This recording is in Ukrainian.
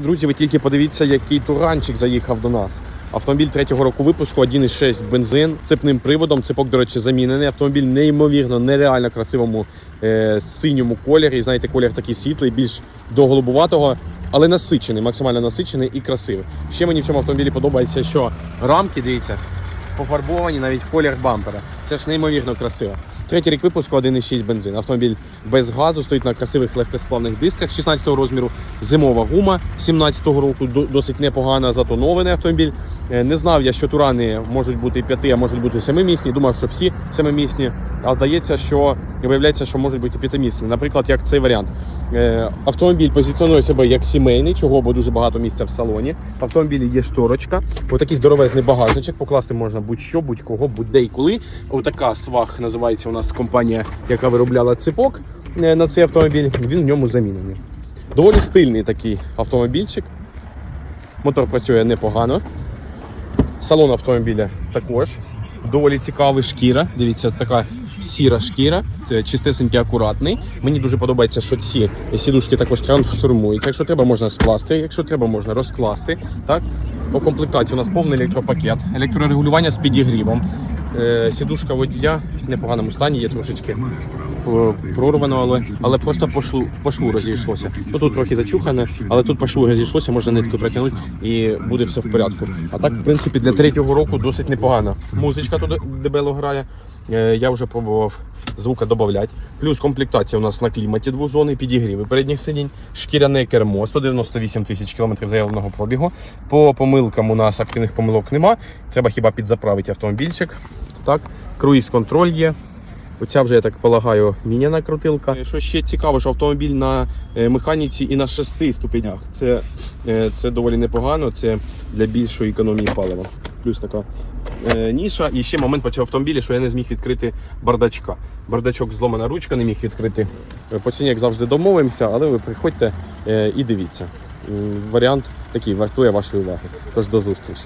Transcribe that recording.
Друзі, ви тільки подивіться, який туранчик заїхав до нас. Автомобіль третього року випуску 1,6 бензин цепним приводом. Цепок, до речі, замінений. Автомобіль неймовірно, нереально красивому е, синьому кольорі. Знаєте, колір такий світлий, більш до голубуватого, але насичений, максимально насичений і красивий. Ще мені в цьому автомобілі подобається, що рамки, дивіться, пофарбовані навіть в колір бампера. Це ж неймовірно красиво. Третій рік випуску 1,6 бензин. Автомобіль без газу стоїть на красивих легкосплавних дисках 16-го розміру. Зимова гума 17-го року, досить непогана, затонований автомобіль. Е, Не знав я, що турани можуть бути 5, а можуть бути 7-місні. Думав, що всі 7-місні. А здається, що виявляється, що можуть бути 5-місні. Наприклад, як цей варіант. Е, Автомобіль позиціонує себе як сімейний, чого бо дуже багато місця в салоні. В автомобілі є шторочка, отакий здоровезний багажничок. Покласти можна будь-що, будь-кого, будь-де і коли. Отака свах називається у нас компанія, яка виробляла ципок е, на цей автомобіль. Він в ньому замінений. Доволі стильний такий автомобільчик. Мотор працює непогано. Салон автомобіля також. Доволі цікавий шкіра. Дивіться, така сіра шкіра, чистесенький, акуратний. Мені дуже подобається, що ці сідушки також трансформуються. Якщо треба, можна скласти, якщо треба, можна розкласти. Так? По комплектації у нас повний електропакет, електрорегулювання з підігрівом. Е, Сідушка водія в непоганому стані, є трошечки е, прорвано, але, але просто по шву, по шву розійшлося. Ну, тут трохи зачухане, але тут по шву розійшлося, можна нитку протягнути і буде все в порядку. А так, в принципі, для третього року досить непогано. Музичка тут дебело грає. Е, Я вже пробував звука додати. Плюс комплектація у нас на кліматі двозони, підігріви передніх сидінь, шкіряне кермо, 198 тисяч кілометрів заявленого пробігу. По помилкам у нас активних помилок нема. Треба хіба підзаправити автомобільчик. Так, круїз-контроль є. Оця вже, я так полагаю, міняна крутилка. Е, Що ще цікаво, що автомобіль на е, механіці і на шести ступенях. Це, це доволі непогано, це для більшої економії палива. Плюс така ніша. І ще момент по цьому автомобілі, що я не зміг відкрити бардачка. Бардачок зломана ручка, не міг відкрити. Е, По ціні, як завжди, домовимося, але ви приходьте е, і дивіться. Варіант такий вартує вашої уваги. Тож до зустрічі.